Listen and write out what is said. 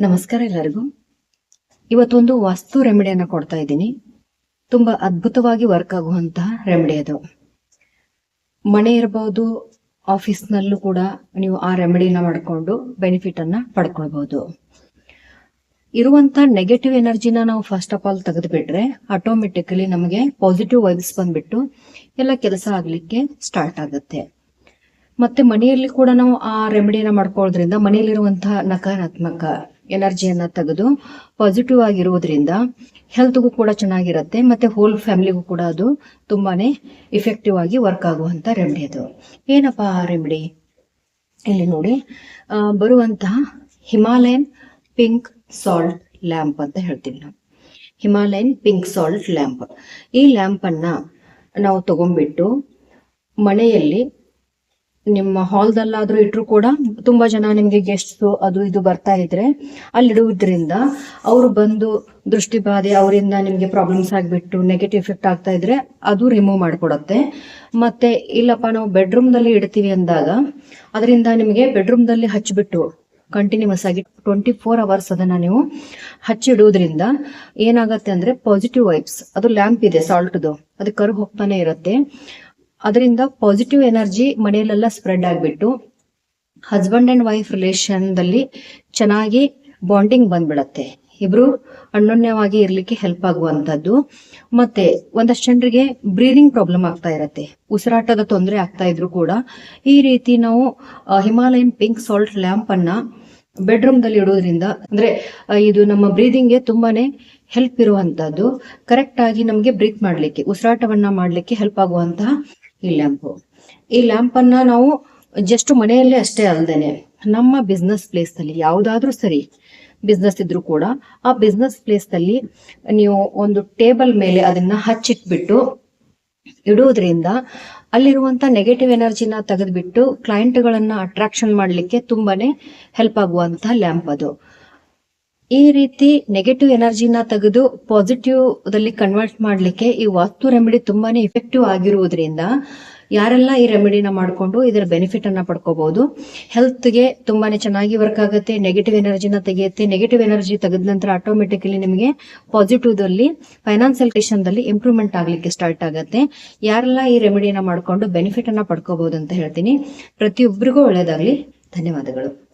ನಮಸ್ಕಾರ ಎಲ್ಲರಿಗೂ. ಇವತ್ತೊಂದು ವಾಸ್ತು ರೆಮಿಡಿಯನ್ನು ಕೊಡ್ತಾ ಇದ್ದೀನಿ. ತುಂಬಾ ಅದ್ಭುತವಾಗಿ ವರ್ಕ್ ಆಗುವಂತಹ ರೆಮಿಡಿ ಅದು. ಮನೆ ಇರಬಹುದು ಆಫೀಸ್ನಲ್ಲೂ ಕೂಡ ನೀವು ಆ ರೆಮಿಡಿನ ಮಾಡಿಕೊಂಡು ಬೆನಿಫಿಟ್ ಅನ್ನ ಪಡ್ಕೊಳ್ಬಹುದು ಇರುವಂತಹ ನೆಗೆಟಿವ್ ಎನರ್ಜಿನ ನಾವು ಫಸ್ಟ್ ಆಫ್ ಆಲ್ ತೆಗೆದುಬಿಟ್ರೆ ಆಟೋಮೆಟಿಕಲಿ ನಮಗೆ ಪಾಸಿಟಿವ್ ವೈಬ್ಸ್ ಬಂದ್ಬಿಟ್ಟು ಎಲ್ಲ ಕೆಲಸ ಆಗ್ಲಿಕ್ಕೆ ಸ್ಟಾರ್ಟ್ ಆಗುತ್ತೆ. ಮತ್ತೆ ಮನೆಯಲ್ಲಿ ಕೂಡ ನಾವು ಆ ರೆಮಿಡಿನ ಮಾಡ್ಕೊಳ್ಳೋದ್ರಿಂದ ಮನೆಯಲ್ಲಿರುವಂತಹ ನಕಾರಾತ್ಮಕ ಎನರ್ಜಿಯನ್ನ ತೆಗೆದು ಪಾಸಿಟಿವ್ ಆಗಿರುವುದರಿಂದ ಹೆಲ್ತ್ಗೂ ಕೂಡ ಚೆನ್ನಾಗಿರುತ್ತೆ, ಮತ್ತೆ ಹೋಲ್ ಫ್ಯಾಮಿಲಿಗೂ ಕೂಡ ಅದು ತುಂಬಾನೇ ಇಫೆಕ್ಟಿವ್ ಆಗಿ ವರ್ಕ್ ಆಗುವಂಥ ರೆಮಿಡಿ ಅದು. ಏನಪ್ಪಾ ಆ ರೆಮಿಡಿ ಇಲ್ಲಿ ನೋಡಿ ಬರುವಂತಹ ಹಿಮಾಲಯನ್ ಪಿಂಕ್ ಸಾಲ್ಟ್ ಲ್ಯಾಂಪ್ ಅಂತ ಹೇಳ್ತೀವಿ ನಾವು. ಹಿಮಾಲಯನ್ ಪಿಂಕ್ ಸಾಲ್ಟ್ ಲ್ಯಾಂಪ್ ಈ ಲ್ಯಾಂಪ್ ಅನ್ನ ನಾವು ತಗೊಂಡ್ಬಿಟ್ಟು ಮನೆಯಲ್ಲಿ ನಿಮ್ಮ ಹಾಲ್ದಲ್ಲಾದ್ರೂ ಇಟ್ರು ಕೂಡ ತುಂಬಾ ಜನ ನಿಮಗೆ ಗೆಸ್ಟ್ಸ್ ಅದು ಇದು ಬರ್ತಾ ಇದ್ರೆ ಅಲ್ಲಿ ಇಡುವುದ್ರಿಂದ ಅವರು ಬಂದು ದೃಷ್ಟಿ ಬಾಧೆ ಅವರಿಂದ ನಿಮಗೆ ಪ್ರಾಬ್ಲಮ್ಸ್ ಆಗಿಬಿಟ್ಟು ನೆಗೆಟಿವ್ ಎಫೆಕ್ಟ್ ಆಗ್ತಾ ಇದ್ರೆ ಅದು ರಿಮೂವ್ ಮಾಡಿಕೊಡತ್ತೆ. ಮತ್ತೆ ಇಲ್ಲಪ್ಪ ನಾವು ಬೆಡ್ರೂಮ್ ದಲ್ಲಿ ಇಡ್ತೀವಿ ಅಂದಾಗ ಅದರಿಂದ ನಿಮಗೆ ಬೆಡ್ರೂಮ್ ದಲ್ಲಿ ಹಚ್ಚಿಬಿಟ್ಟು ಕಂಟಿನ್ಯೂಸ್ ಆಗಿ ಟ್ವೆಂಟಿ ಫೋರ್ ಅವರ್ಸ್ ಅದನ್ನ ನೀವು ಹಚ್ಚಿಡುವುದರಿಂದ ಏನಾಗತ್ತೆ ಅಂದ್ರೆ ಪಾಸಿಟಿವ್ ವೈಬ್ಸ್ ಅದು ಲ್ಯಾಂಪ್ ಇದೆ ಸಾಲ್ಟ್ದು ಅದು ಕರು ಹೋಗ್ತಾನೆ ಇರುತ್ತೆ. ಅದರಿಂದ ಪಾಸಿಟಿವ್ ಎನರ್ಜಿ ಮನೆಯಲ್ಲೆಲ್ಲ ಸ್ಪ್ರೆಡ್ ಆಗಿಬಿಟ್ಟು ಹಸ್ಬೆಂಡ್ ಅಂಡ್ ವೈಫ್ ರಿಲೇಷನ್ ದಲ್ಲಿ ಚೆನ್ನಾಗಿ ಬಾಂಡಿಂಗ್ ಬಂದ್ಬಿಡತ್ತೆ. ಇಬ್ರು ಅನ್ಯೋನ್ಯವಾಗಿ ಇರ್ಲಿಕ್ಕೆ ಹೆಲ್ಪ್ ಆಗುವಂತದ್ದು ಮತ್ತೆ ಒಂದಷ್ಟು ಜನರಿಗೆ ಬ್ರೀದಿಂಗ್ ಪ್ರಾಬ್ಲಮ್ ಆಗ್ತಾ ಇರತ್ತೆ. ಉಸಿರಾಟದ ತೊಂದರೆ ಆಗ್ತಾ ಇದ್ರು ಕೂಡ ಈ ರೀತಿ ನಾವು ಹಿಮಾಲಯನ್ ಪಿಂಕ್ ಸಾಲ್ಟ್ ಲ್ಯಾಂಪ್ ಅನ್ನ ಬೆಡ್ರೂಮ್ ದಲ್ಲಿ ಇಡೋದ್ರಿಂದ, ಅಂದ್ರೆ ಇದು ನಮ್ಮ ಬ್ರೀದಿಂಗ್ಗೆ ತುಂಬಾನೇ ಹೆಲ್ಪ್ ಇರುವಂತದ್ದು ಕರೆಕ್ಟ್ ಆಗಿ ನಮಗೆ ಬ್ರೀತ್ ಮಾಡ್ಲಿಕ್ಕೆ, ಉಸಿರಾಟವನ್ನ ಮಾಡ್ಲಿಕ್ಕೆ ಹೆಲ್ಪ್ ಆಗುವಂತಹ ಈ ಲ್ಯಾಂಪ್. ಈ ಲ್ಯಾಂಪ್ ಅನ್ನ ನಾವು ಜಸ್ಟ್ ಮನೆಯಲ್ಲೇ ಅಷ್ಟೇ ಅಲ್ದೇನೆ, ನಮ್ಮ ಬಿಸ್ನೆಸ್ ಪ್ಲೇಸ್ ಅಲ್ಲಿ ಯಾವ್ದಾದ್ರು ಸರಿ ಬಿಸ್ನೆಸ್ ಇದ್ರೂ ಕೂಡ ಆ ಬಿಸ್ನೆಸ್ ಪ್ಲೇಸ್ ಅಲ್ಲಿ ನೀವು ಒಂದು ಟೇಬಲ್ ಮೇಲೆ ಅದನ್ನ ಹಚ್ಚಿಟ್ಬಿಟ್ಟು ಇಡುವುದರಿಂದ ಅಲ್ಲಿರುವಂತ ನೆಗೆಟಿವ್ ಎನರ್ಜಿನ ತೆಗೆದ್ಬಿಟ್ಟು ಕ್ಲೈಂಟ್ಗಳನ್ನ ಅಟ್ರಾಕ್ಷನ್ ಮಾಡ್ಲಿಕ್ಕೆ ತುಂಬಾನೇ ಹೆಲ್ಪ್ ಆಗುವಂತ ಲ್ಯಾಂಪ್ ಅದು. ಈ ರೀತಿ ನೆಗೆಟಿವ್ ಎನರ್ಜಿನ ತೆಗೆದು ಪಾಸಿಟಿವ್ ದಲ್ಲಿ ಕನ್ವರ್ಟ್ ಮಾಡ್ಲಿಕ್ಕೆ ಈ ವಾಸ್ತು ರೆಮಿಡಿ ತುಂಬಾನೇ ಇಫೆಕ್ಟಿವ್ ಆಗಿರುವುದರಿಂದ ಯಾರೆಲ್ಲ ಈ ರೆಮಿಡಿನ ಮಾಡ್ಕೊಂಡು ಇದರ ಬೆನಿಫಿಟ್ ಅನ್ನ ಪಡ್ಕೋಬಹುದು. ಹೆಲ್ತ್ಗೆ ತುಂಬಾನೇ ಚೆನ್ನಾಗಿ ವರ್ಕ್ ಆಗುತ್ತೆ ನೆಗೆಟಿವ್ ಎನರ್ಜಿನ ತೆಗೆಯುತ್ತೆ ನೆಗೆಟಿವ್ ಎನರ್ಜಿ ತೆಗೆದ ನಂತರ ಆಟೋಮೆಟಿಕಲಿ ನಿಮಗೆ ಪಾಸಿಟಿವ್ ದಲ್ಲಿ ಫೈನಾನ್ಸಿಯಲ್ ದಲ್ಲಿ ಇಂಪ್ರೂವ್ಮೆಂಟ್ ಆಗ್ಲಿಕ್ಕೆ ಸ್ಟಾರ್ಟ್ ಆಗುತ್ತೆ. ಯಾರೆಲ್ಲ ಈ ರೆಮಿಡಿನ ಮಾಡ್ಕೊಂಡು ಬೆನಿಫಿಟ್ ಅನ್ನ ಪಡ್ಕೋಬಹುದು ಅಂತ ಹೇಳ್ತೀನಿ. ಪ್ರತಿಯೊಬ್ಬರಿಗೂ ಒಳ್ಳೇದಾಗ್ಲಿ. ಧನ್ಯವಾದಗಳು.